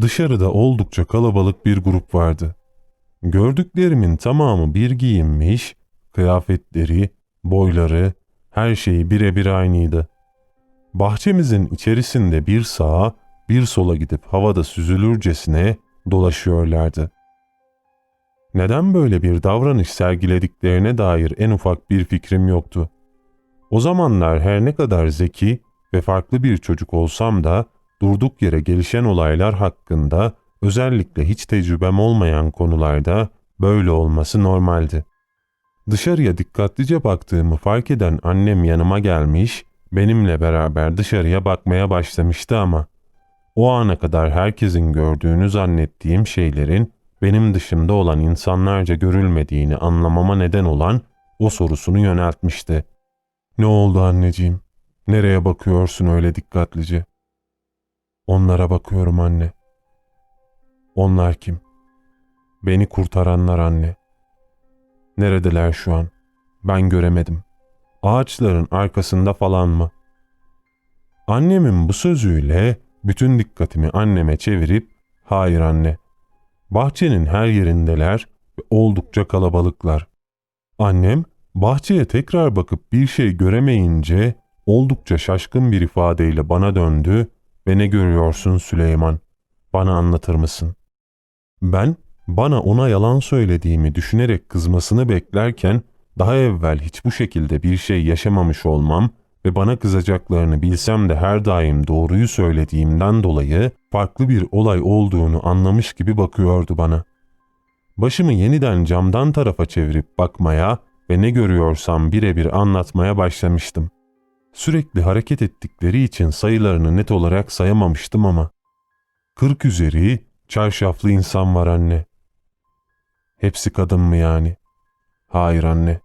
Dışarıda oldukça kalabalık bir grup vardı. Gördüklerimin tamamı bir giyinmiş, kıyafetleri, boyları, her şeyi birebir aynıydı. Bahçemizin içerisinde bir sağa, bir sola gidip havada süzülürcesine dolaşıyorlardı. Neden böyle bir davranış sergilediklerine dair en ufak bir fikrim yoktu. O zamanlar her ne kadar zeki ve farklı bir çocuk olsam da durduk yere gelişen olaylar hakkında özellikle hiç tecrübem olmayan konularda böyle olması normaldi. Dışarıya dikkatlice baktığımı fark eden annem yanıma gelmiş, benimle beraber dışarıya bakmaya başlamıştı ama o ana kadar herkesin gördüğünü zannettiğim şeylerin benim dışımda olan insanlarca görülmediğini anlamama neden olan o sorusunu yöneltmişti. Ne oldu anneciğim? Nereye bakıyorsun öyle dikkatlice? Onlara bakıyorum anne. Onlar kim? Beni kurtaranlar anne. Neredeler şu an? Ben göremedim. Ağaçların arkasında falan mı? Annemin bu sözüyle bütün dikkatimi anneme çevirip hayır anne. Bahçenin her yerindeler ve oldukça kalabalıklar. Annem bahçeye tekrar bakıp bir şey göremeyince oldukça şaşkın bir ifadeyle bana döndü ve ne görüyorsun Süleyman? Bana anlatır mısın? Ben bana ona yalan söylediğimi düşünerek kızmasını beklerken daha evvel hiç bu şekilde bir şey yaşamamış olmam ve bana kızacaklarını bilsem de her daim doğruyu söylediğimden dolayı farklı bir olay olduğunu anlamış gibi bakıyordu bana. Başımı yeniden camdan tarafa çevirip bakmaya ve ne görüyorsam birebir anlatmaya başlamıştım. Sürekli hareket ettikleri için sayılarını net olarak sayamamıştım ama. Kırk üzeri çarşaflı insan var anne. Hepsi kadın mı yani? Hayır anne.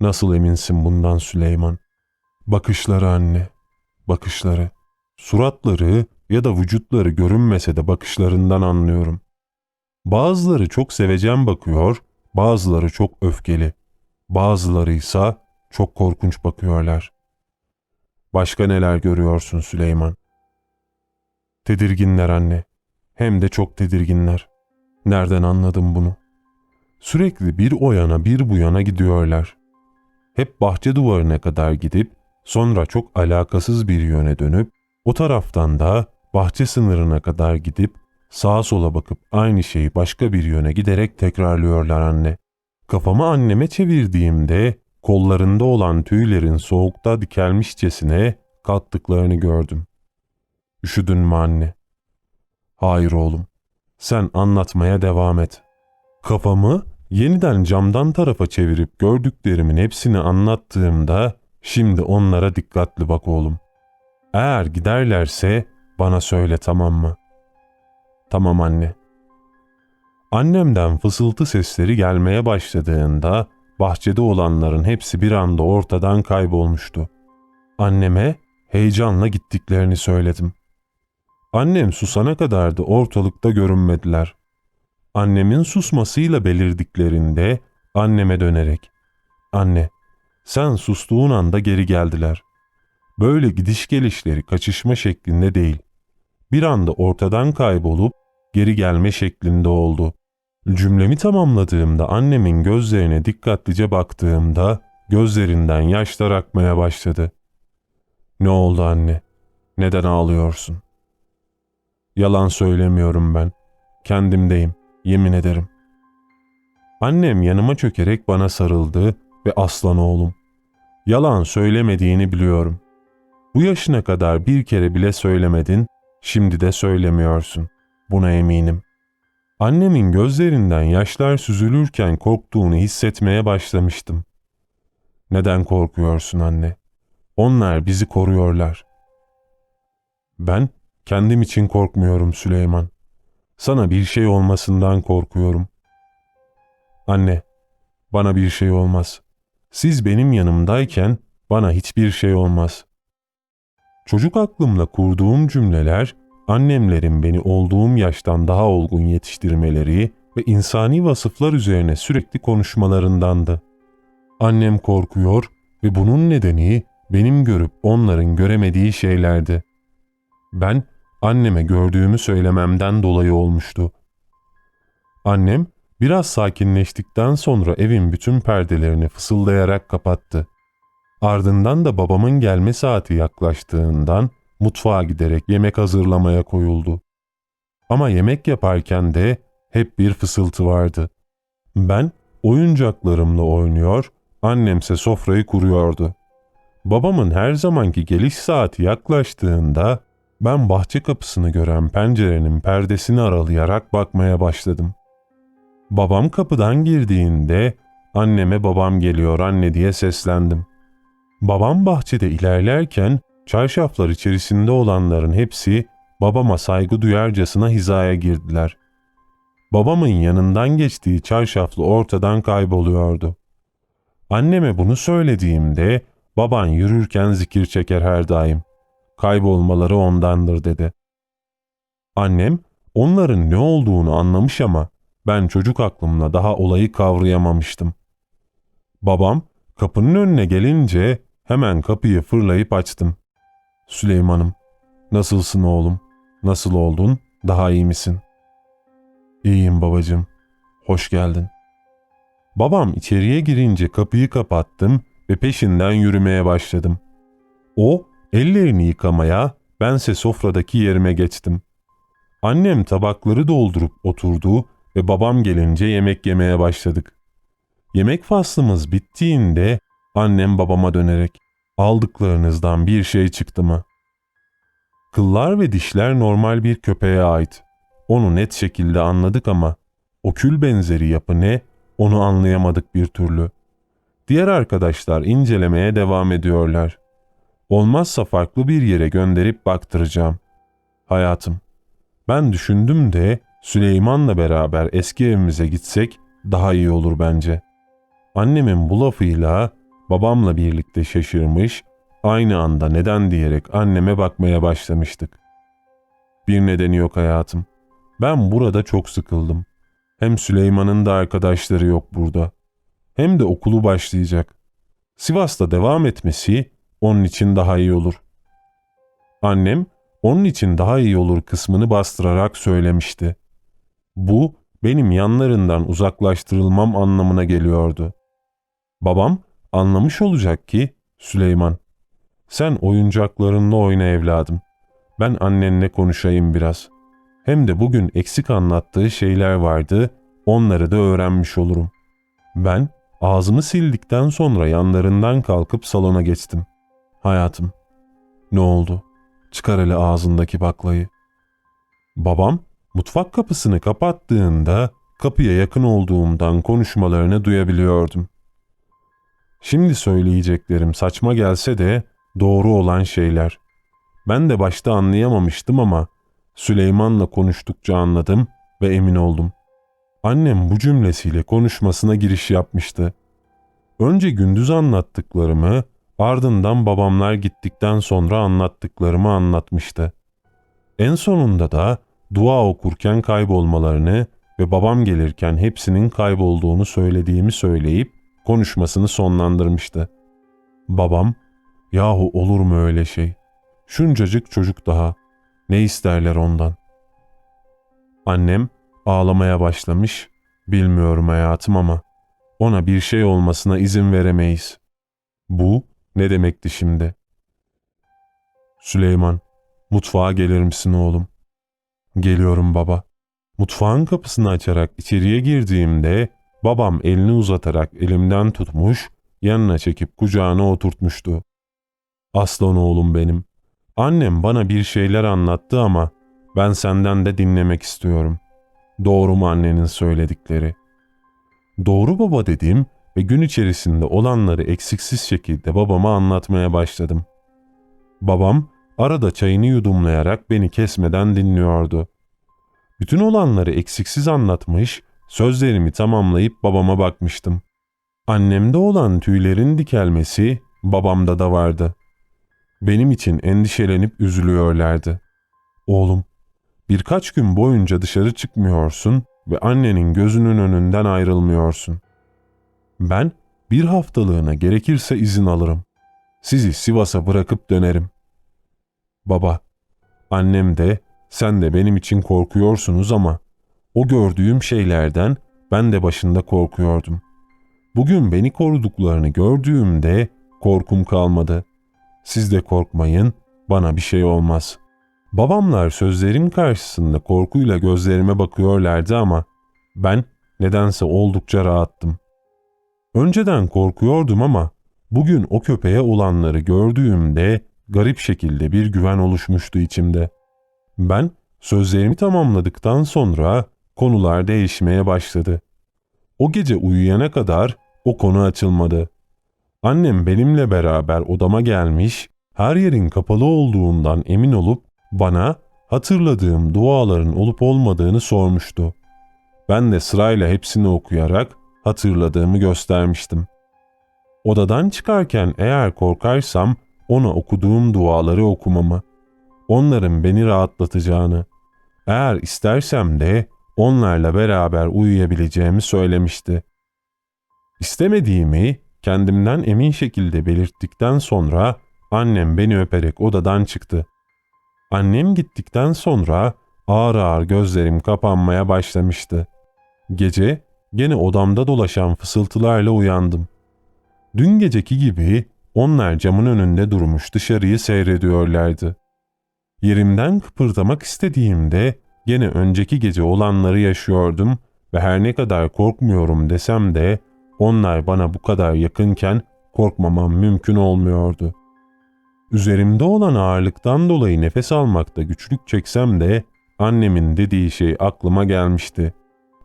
Nasıl eminsin bundan Süleyman? Bakışları anne, bakışları. Suratları ya da vücutları görünmese de bakışlarından anlıyorum. Bazıları çok sevecen bakıyor, bazıları çok öfkeli. Bazıları ise çok korkunç bakıyorlar. Başka neler görüyorsun Süleyman? Tedirginler anne. Hem de çok tedirginler. Nereden anladım bunu? Sürekli bir o yana bir bu yana gidiyorlar. Hep bahçe duvarına kadar gidip sonra çok alakasız bir yöne dönüp o taraftan da bahçe sınırına kadar gidip sağa sola bakıp aynı şeyi başka bir yöne giderek tekrarlıyorlar anne. Kafamı anneme çevirdiğimde kollarında olan tüylerin soğukta dikelmişçesine kattıklarını gördüm. Üşüdün mü anne? Hayır oğlum. Sen anlatmaya devam et. Kafamı yeniden camdan tarafa çevirip gördüklerimin hepsini anlattığımda şimdi onlara dikkatli bak oğlum. Eğer giderlerse bana söyle tamam mı? Tamam anne. Annemden fısıltı sesleri gelmeye başladığında bahçede olanların hepsi bir anda ortadan kaybolmuştu. Anneme heyecanla gittiklerini söyledim. Annem susana kadar da ortalıkta görünmediler. Annemin susmasıyla belirdiklerinde anneme dönerek ''Anne, sen sustuğun anda geri geldiler. Böyle gidiş gelişleri kaçışma şeklinde değil. Bir anda ortadan kaybolup geri gelme şeklinde oldu. Cümlemi tamamladığımda annemin gözlerine dikkatlice baktığımda gözlerinden yaşlar akmaya başladı. Ne oldu anne? Neden ağlıyorsun? Yalan söylemiyorum ben. Kendimdeyim, yemin ederim. Annem yanıma çökerek bana sarıldı ve aslan oğlum. Yalan söylemediğini biliyorum. Bu yaşına kadar bir kere bile söylemedin, şimdi de söylemiyorsun. Buna eminim. Annemin gözlerinden yaşlar süzülürken korktuğunu hissetmeye başlamıştım. Neden korkuyorsun anne? Onlar bizi koruyorlar. Ben kendim için korkmuyorum Süleyman. Sana bir şey olmasından korkuyorum. Anne, bana bir şey olmaz. Siz benim yanımdayken bana hiçbir şey olmaz. Çocuk aklımla kurduğum cümleler annemlerin beni olduğum yaştan daha olgun yetiştirmeleri ve insani vasıflar üzerine sürekli konuşmalarındandı. Annem korkuyor ve bunun nedeni benim görüp onların göremediği şeylerdi. Ben anneme gördüğümü söylememden dolayı olmuştu. Annem biraz sakinleştikten sonra evin bütün perdelerini fısıldayarak kapattı. Ardından da babamın gelme saati yaklaştığından mutfağa giderek yemek hazırlamaya koyuldu. Ama yemek yaparken de hep bir fısıltı vardı. Ben oyuncaklarımla oynuyor, annemse sofrayı kuruyordu. Babamın her zamanki geliş saati yaklaştığında ben bahçe kapısını gören pencerenin perdesini aralayarak bakmaya başladım. Babam kapıdan girdiğinde anneme babam geliyor anne diye seslendim. Babam bahçede ilerlerken çarşaflar içerisinde olanların hepsi babama saygı duyarcasına hizaya girdiler. Babamın yanından geçtiği çarşaflı ortadan kayboluyordu. Anneme bunu söylediğimde baban yürürken zikir çeker her daim. Kaybolmaları ondandır dedi. Annem onların ne olduğunu anlamış ama ben çocuk aklımla daha olayı kavrayamamıştım. Babam kapının önüne gelince hemen kapıyı fırlayıp açtım. Süleyman'ım, nasılsın oğlum? Nasıl oldun? Daha iyi misin? İyiyim babacığım. Hoş geldin. Babam içeriye girince kapıyı kapattım ve peşinden yürümeye başladım. O ellerini yıkamaya, bense sofradaki yerime geçtim. Annem tabakları doldurup oturdu ve babam gelince yemek yemeye başladık. Yemek faslımız bittiğinde annem babama dönerek aldıklarınızdan bir şey çıktı mı? Kıllar ve dişler normal bir köpeğe ait. Onu net şekilde anladık ama o kül benzeri yapı ne onu anlayamadık bir türlü. Diğer arkadaşlar incelemeye devam ediyorlar. Olmazsa farklı bir yere gönderip baktıracağım. Hayatım, ben düşündüm de Süleyman'la beraber eski evimize gitsek daha iyi olur bence. Annemin bu lafıyla babamla birlikte şaşırmış, aynı anda neden diyerek anneme bakmaya başlamıştık. Bir nedeni yok hayatım. Ben burada çok sıkıldım. Hem Süleyman'ın da arkadaşları yok burada. Hem de okulu başlayacak. Sivas'ta devam etmesi onun için daha iyi olur. Annem onun için daha iyi olur kısmını bastırarak söylemişti. Bu benim yanlarından uzaklaştırılmam anlamına geliyordu. Babam anlamış olacak ki Süleyman sen oyuncaklarınla oyna evladım. Ben annenle konuşayım biraz. Hem de bugün eksik anlattığı şeyler vardı, onları da öğrenmiş olurum. Ben ağzımı sildikten sonra yanlarından kalkıp salona geçtim. Hayatım, ne oldu? Çıkar hele ağzındaki baklayı. Babam mutfak kapısını kapattığında kapıya yakın olduğumdan konuşmalarını duyabiliyordum. Şimdi söyleyeceklerim saçma gelse de doğru olan şeyler. Ben de başta anlayamamıştım ama Süleyman'la konuştukça anladım ve emin oldum. Annem bu cümlesiyle konuşmasına giriş yapmıştı. Önce gündüz anlattıklarımı, ardından babamlar gittikten sonra anlattıklarımı anlatmıştı. En sonunda da dua okurken kaybolmalarını ve babam gelirken hepsinin kaybolduğunu söylediğimi söyleyip konuşmasını sonlandırmıştı. Babam, yahu olur mu öyle şey? Şuncacık çocuk daha. Ne isterler ondan? Annem ağlamaya başlamış. Bilmiyorum hayatım ama ona bir şey olmasına izin veremeyiz. Bu ne demekti şimdi? Süleyman, mutfağa gelir misin oğlum? Geliyorum baba. Mutfağın kapısını açarak içeriye girdiğimde babam elini uzatarak elimden tutmuş, yanına çekip kucağına oturtmuştu. Aslan oğlum benim. Annem bana bir şeyler anlattı ama ben senden de dinlemek istiyorum. Doğru mu annenin söyledikleri? Doğru baba dedim ve gün içerisinde olanları eksiksiz şekilde babama anlatmaya başladım. Babam arada çayını yudumlayarak beni kesmeden dinliyordu. Bütün olanları eksiksiz anlatmış, sözlerimi tamamlayıp babama bakmıştım. Annemde olan tüylerin dikelmesi babamda da vardı. Benim için endişelenip üzülüyorlardı. Oğlum, birkaç gün boyunca dışarı çıkmıyorsun ve annenin gözünün önünden ayrılmıyorsun. Ben bir haftalığına gerekirse izin alırım. Sizi Sivas'a bırakıp dönerim. Baba, annem de Sen de benim için korkuyorsunuz ama o gördüğüm şeylerden ben de başında korkuyordum. Bugün beni koruduklarını gördüğümde korkum kalmadı. Siz de korkmayın, bana bir şey olmaz. Babamlar sözlerim karşısında korkuyla gözlerime bakıyorlardı ama ben nedense oldukça rahattım. Önceden korkuyordum ama bugün o köpeğe olanları gördüğümde garip şekilde bir güven oluşmuştu içimde. Ben sözlerimi tamamladıktan sonra konular değişmeye başladı. O gece uyuyana kadar o konu açılmadı. Annem benimle beraber odama gelmiş, her yerin kapalı olduğundan emin olup bana hatırladığım duaların olup olmadığını sormuştu. Ben de sırayla hepsini okuyarak hatırladığımı göstermiştim. Odadan çıkarken eğer korkarsam ona okuduğum duaları okumamı, onların beni rahatlatacağını, eğer istersem de onlarla beraber uyuyabileceğimi söylemişti. İstemediğimi kendimden emin şekilde belirttikten sonra annem beni öperek odadan çıktı. Annem gittikten sonra ağır ağır gözlerim kapanmaya başlamıştı. Gece gene odamda dolaşan fısıltılarla uyandım. Dün geceki gibi onlar camın önünde durmuş dışarıyı seyrediyorlardı. Yerimden kıpırdamak istediğimde gene önceki gece olanları yaşıyordum ve her ne kadar korkmuyorum desem de onlar bana bu kadar yakınken korkmamam mümkün olmuyordu. Üzerimde olan ağırlıktan dolayı nefes almakta güçlük çeksem de annemin dediği şey aklıma gelmişti.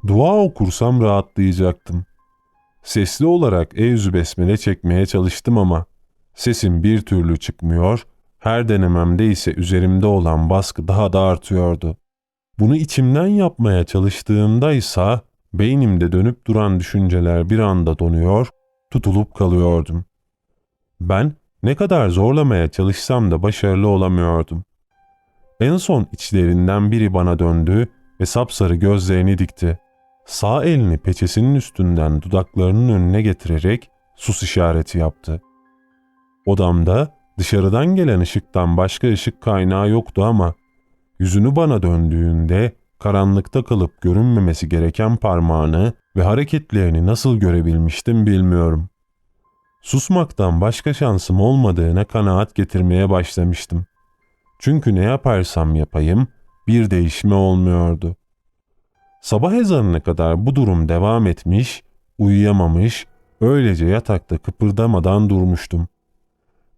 Dua okursam rahatlayacaktım. Sesli olarak Eyüzü Besmele çekmeye çalıştım ama sesim bir türlü çıkmıyor, her denememde ise üzerimde olan baskı daha da artıyordu. Bunu içimden yapmaya çalıştığımda ise beynimde dönüp duran düşünceler bir anda donuyor, tutulup kalıyordum. Ben ne kadar zorlamaya çalışsam da başarılı olamıyordum. En son içlerinden biri bana döndü ve sapsarı gözlerini dikti. Sağ elini peçesinin üstünden dudaklarının önüne getirerek sus işareti yaptı. Odamda dışarıdan gelen ışıktan başka ışık kaynağı yoktu ama yüzünü bana döndüğünde karanlıkta kalıp görünmemesi gereken parmağını ve hareketlerini nasıl görebilmiştim bilmiyorum. Susmaktan başka şansım olmadığına kanaat getirmeye başlamıştım. Çünkü ne yaparsam yapayım bir değişme olmuyordu. Sabah ezanına kadar bu durum devam etmiş, uyuyamamış, öylece yatakta kıpırdamadan durmuştum.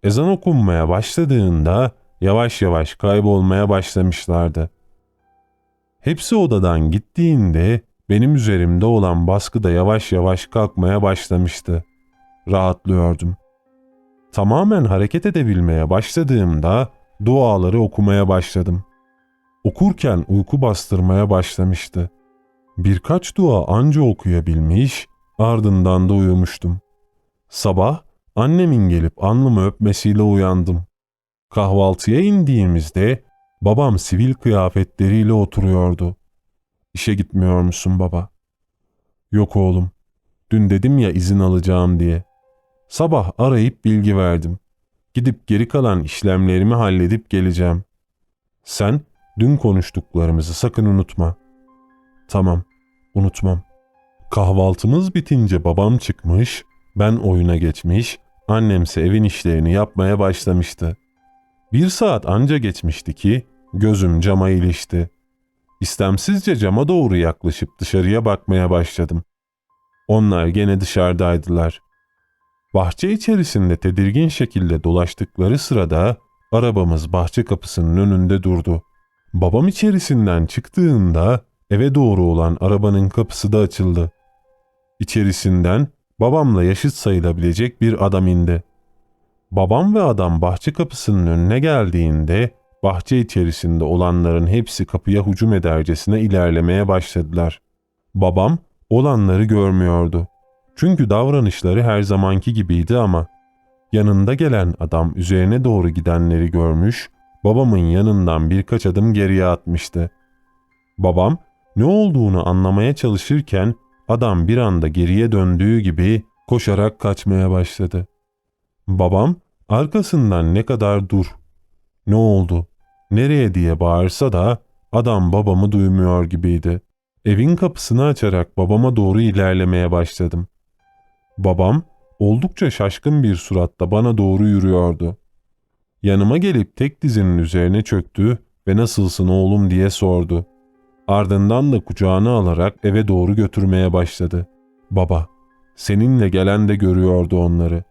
Ezan okunmaya başladığında yavaş yavaş kaybolmaya başlamışlardı. Hepsi odadan gittiğinde benim üzerimde olan baskı da yavaş yavaş kalkmaya başlamıştı. Rahatlıyordum. Tamamen hareket edebilmeye başladığımda duaları okumaya başladım. Okurken uyku bastırmaya başlamıştı. Birkaç dua anca okuyabilmiş, ardından da uyumuştum. Sabah annemin gelip alnımı öpmesiyle uyandım. Kahvaltıya indiğimizde babam sivil kıyafetleriyle oturuyordu. İşe gitmiyor musun baba? Yok oğlum. Dün dedim ya izin alacağım diye. Sabah arayıp bilgi verdim. Gidip geri kalan işlemlerimi halledip geleceğim. Sen dün konuştuklarımızı sakın unutma. Tamam, unutmam. Kahvaltımız bitince babam çıkmış, ben oyuna geçmiş, annemse evin işlerini yapmaya başlamıştı. Bir saat anca geçmişti ki gözüm cama ilişti. İstemsizce cama doğru yaklaşıp dışarıya bakmaya başladım. Onlar gene dışarıdaydılar. Bahçe içerisinde tedirgin şekilde dolaştıkları sırada arabamız bahçe kapısının önünde durdu. Babam içerisinden çıktığında eve doğru olan arabanın kapısı da açıldı. İçerisinden babamla yaşıt sayılabilecek bir adam indi. Babam ve adam bahçe kapısının önüne geldiğinde bahçe içerisinde olanların hepsi kapıya hücum edercesine ilerlemeye başladılar. Babam olanları görmüyordu. Çünkü davranışları her zamanki gibiydi ama yanında gelen adam üzerine doğru gidenleri görmüş, babamın yanından birkaç adım geriye atmıştı. Babam ne olduğunu anlamaya çalışırken adam bir anda geriye döndüğü gibi koşarak kaçmaya başladı. Babam arkasından ne kadar dur, ne oldu, nereye diye bağırsa da adam babamı duymuyor gibiydi. Evin kapısını açarak babama doğru ilerlemeye başladım. Babam oldukça şaşkın bir suratla bana doğru yürüyordu. Yanıma gelip tek dizinin üzerine çöktü ve nasılsın oğlum diye sordu. Ardından da kucağına alarak eve doğru götürmeye başladı. Baba, seninle gelen de görüyordu onları.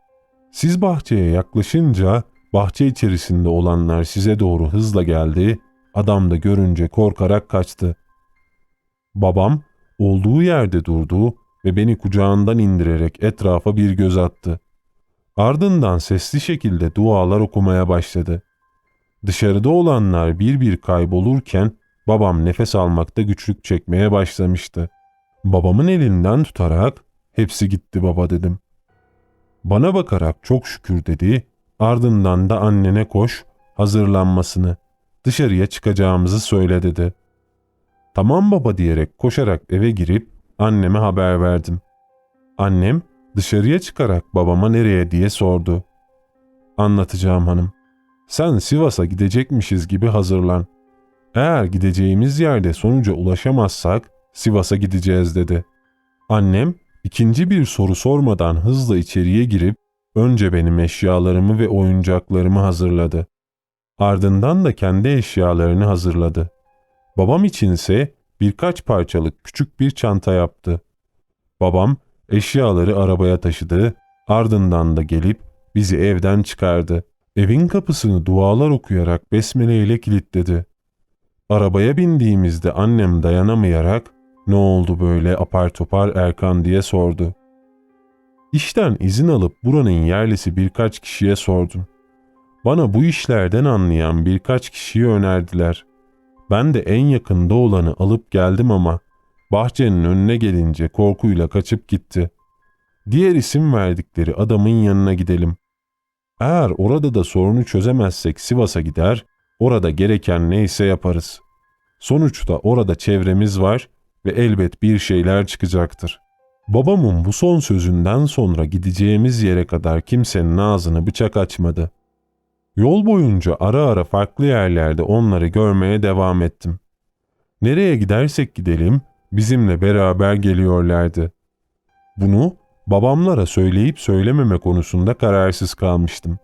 Siz bahçeye yaklaşınca bahçe içerisinde olanlar size doğru hızla geldi, adam da görünce korkarak kaçtı. Babam olduğu yerde durdu ve beni kucağından indirerek etrafa bir göz attı. Ardından sesli şekilde dualar okumaya başladı. Dışarıda olanlar bir bir kaybolurken babam nefes almakta güçlük çekmeye başlamıştı. Babamın elinden tutarak hepsi gitti baba dedim. Bana bakarak çok şükür dedi, ardından da annene koş, hazırlanmasını, dışarıya çıkacağımızı söyle dedi. Tamam baba diyerek koşarak eve girip anneme haber verdim. Annem dışarıya çıkarak babama nereye diye sordu. Anlatacağım hanım. Sen Sivas'a gidecekmişiz gibi hazırlan. Eğer gideceğimiz yerde sonuca ulaşamazsak Sivas'a gideceğiz dedi. Annem ikinci bir soru sormadan hızla içeriye girip önce benim eşyalarımı ve oyuncaklarımı hazırladı. Ardından da kendi eşyalarını hazırladı. Babam içinse birkaç parçalık küçük bir çanta yaptı. Babam eşyaları arabaya taşıdı, ardından da gelip bizi evden çıkardı. Evin kapısını dualar okuyarak besmele ile kilitledi. Arabaya bindiğimizde annem dayanamayarak ne oldu böyle apar topar Erkan diye sordu. İşten izin alıp buranın yerlisi birkaç kişiye sordum. Bana bu işlerden anlayan birkaç kişiyi önerdiler. Ben de en yakında olanı alıp geldim ama bahçenin önüne gelince korkuyla kaçıp gitti. Diğer isim verdikleri adamın yanına gidelim. Eğer orada da sorunu çözemezsek Sivas'a gider, orada gereken neyse yaparız. Sonuçta orada çevremiz var ve elbet bir şeyler çıkacaktır. Babamın bu son sözünden sonra gideceğimiz yere kadar kimsenin ağzını bıçak açmadı. Yol boyunca ara ara farklı yerlerde onları görmeye devam ettim. Nereye gidersek gidelim bizimle beraber geliyorlardı. Bunu babamlara söyleyip söylememe konusunda kararsız kalmıştım.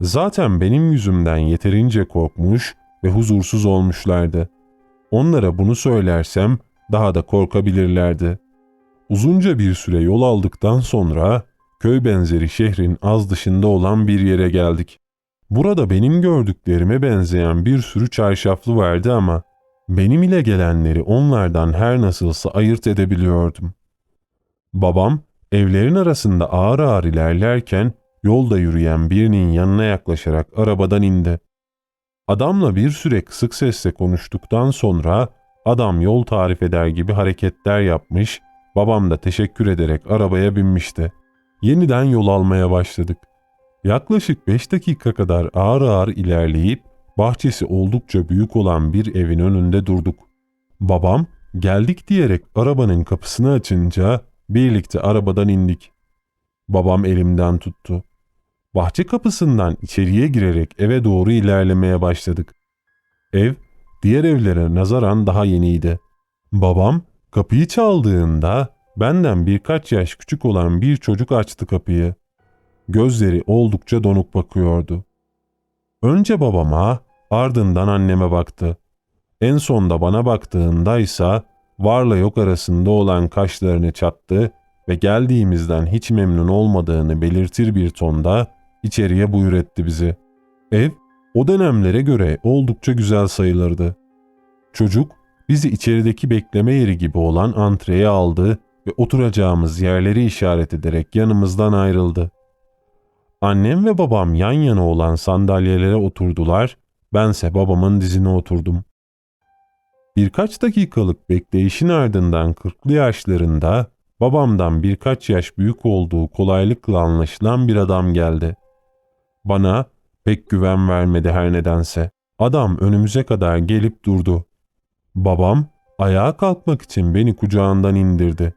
Zaten benim yüzümden yeterince korkmuş ve huzursuz olmuşlardı. Onlara bunu söylersem daha da korkabilirlerdi. Uzunca bir süre yol aldıktan sonra köy benzeri şehrin az dışında olan bir yere geldik. Burada benim gördüklerime benzeyen bir sürü çarşaflı vardı ama benim ile gelenleri onlardan her nasılsa ayırt edebiliyordum. Babam evlerin arasında ağır ağır ilerlerken yolda yürüyen birinin yanına yaklaşarak arabadan indi. Adamla bir süre kısık sesle konuştuktan sonra adam yol tarif eder gibi hareketler yapmış, babam da teşekkür ederek arabaya binmişti. Yeniden yol almaya başladık. Yaklaşık 5 dakika kadar ağır ağır ilerleyip bahçesi oldukça büyük olan bir evin önünde durduk. Babam geldik diyerek arabanın kapısını açınca birlikte arabadan indik. Babam elimden tuttu. Bahçe kapısından içeriye girerek eve doğru ilerlemeye başladık. Ev diğer evlere nazaran daha yeniydi. Babam kapıyı çaldığında benden birkaç yaş küçük olan bir çocuk açtı kapıyı. Gözleri oldukça donuk bakıyordu. Önce babama, ardından anneme baktı. En sonda bana baktığında ise varla yok arasında olan kaşlarını çattı ve geldiğimizden hiç memnun olmadığını belirtir bir tonda içeriye buyur etti bizi. Ev o dönemlere göre oldukça güzel sayılırdı. Çocuk bizi içerideki bekleme yeri gibi olan antreye aldı ve oturacağımız yerleri işaret ederek yanımızdan ayrıldı. Annem ve babam yan yana olan sandalyelere oturdular, bense babamın dizine oturdum. Birkaç dakikalık bekleyişin ardından kırklı yaşlarında babamdan birkaç yaş büyük olduğu kolaylıkla anlaşılan bir adam geldi. Bana pek güven vermedi her nedense. Adam önümüze kadar gelip durdu. Babam ayağa kalkmak için beni kucağından indirdi.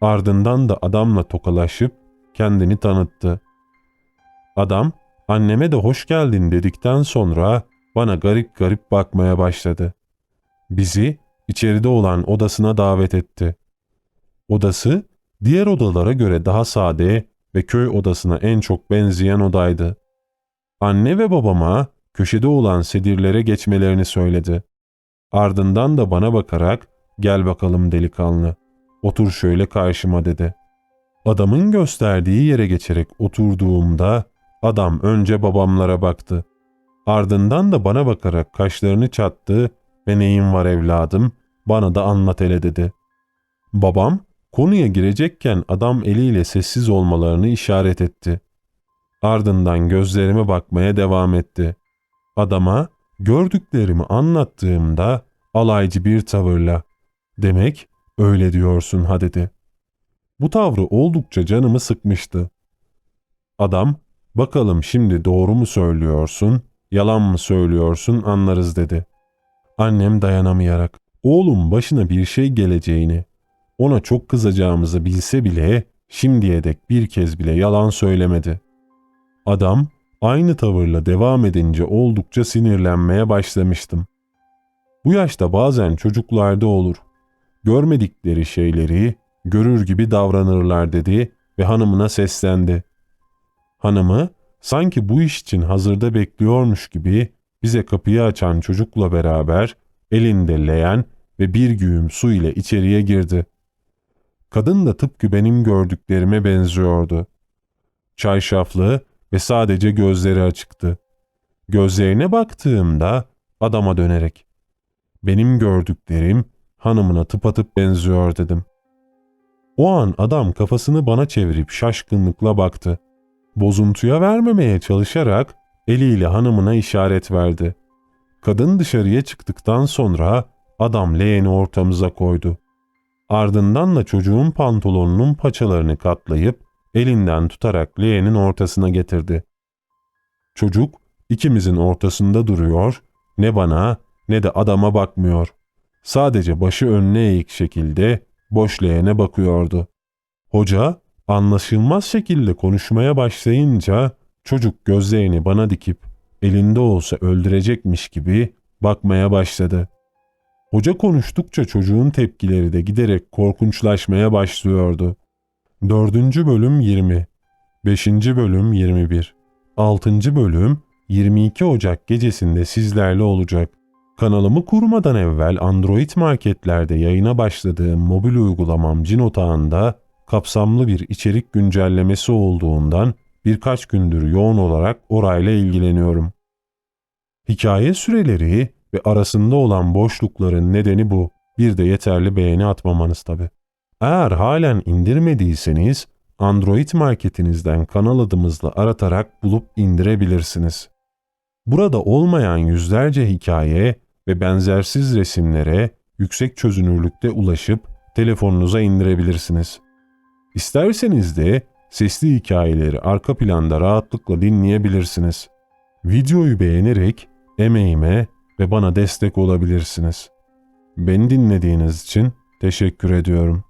Ardından da adamla tokalaşıp kendini tanıttı. Adam anneme de hoş geldin dedikten sonra bana garip garip bakmaya başladı. Bizi içeride olan odasına davet etti. Odası diğer odalara göre daha sade ve köy odasına en çok benzeyen odaydı. Anne ve babama köşede olan sedirlere geçmelerini söyledi. Ardından da bana bakarak gel bakalım delikanlı, otur şöyle karşıma dedi. Adamın gösterdiği yere geçerek oturduğumda adam önce babamlara baktı. Ardından da bana bakarak kaşlarını çattı ve neyin var evladım bana da anlat hele dedi. Babam konuya girecekken adam eliyle sessiz olmalarını işaret etti. Ardından gözlerime bakmaya devam etti. Adama gördüklerimi anlattığımda alaycı bir tavırla demek öyle diyorsun ha dedi. Bu tavrı oldukça canımı sıkmıştı. Adam bakalım şimdi doğru mu söylüyorsun, yalan mı söylüyorsun anlarız dedi. Annem dayanamayarak oğlum başına bir şey geleceğini, ona çok kızacağımızı bilse bile şimdiye dek bir kez bile yalan söylemedi. Adam aynı tavırla devam edince oldukça sinirlenmeye başlamıştım. Bu yaşta bazen çocuklarda olur. Görmedikleri şeyleri görür gibi davranırlar dedi ve hanımına seslendi. Hanımı sanki bu iş için hazırda bekliyormuş gibi bize kapıyı açan çocukla beraber elinde leğen ve bir güğüm su ile içeriye girdi. Kadın da tıpkı benim gördüklerime benziyordu. Çarşaflı ve sadece gözleri açıktı. Gözlerine baktığımda adama dönerek benim gördüklerim hanımına tıpatıp benziyor dedim. O an adam kafasını bana çevirip şaşkınlıkla baktı. Bozuntuya vermemeye çalışarak eliyle hanımına işaret verdi. Kadın dışarıya çıktıktan sonra adam leğeni ortamıza koydu. Ardından da çocuğun pantolonunun paçalarını katlayıp elinden tutarak leğenin ortasına getirdi. Çocuk ikimizin ortasında duruyor, ne bana ne de adama bakmıyor. Sadece başı önüne eğik şekilde boş leğene bakıyordu. Hoca anlaşılmaz şekilde konuşmaya başlayınca çocuk gözlerini bana dikip elinde olsa öldürecekmiş gibi bakmaya başladı. Hoca konuştukça çocuğun tepkileri de giderek korkunçlaşmaya başlıyordu. 4. bölüm 20 5. bölüm 21 6. bölüm 22 Ocak gecesinde sizlerle olacak. Kanalımı kurmadan evvel Android marketlerde yayına başladığım mobil uygulamam Cinotağı'nda kapsamlı bir içerik güncellemesi olduğundan birkaç gündür yoğun olarak orayla ilgileniyorum. Hikaye süreleri ve arasında olan boşlukların nedeni bu. Bir de yeterli beğeni atmamanız tabi. Eğer halen indirmediyseniz Android marketinizden kanal adımızla aratarak bulup indirebilirsiniz. Burada olmayan yüzlerce hikaye ve benzersiz resimlere yüksek çözünürlükte ulaşıp telefonunuza indirebilirsiniz. İsterseniz de sesli hikayeleri arka planda rahatlıkla dinleyebilirsiniz. Videoyu beğenerek emeğime ve bana destek olabilirsiniz. Beni dinlediğiniz için teşekkür ediyorum.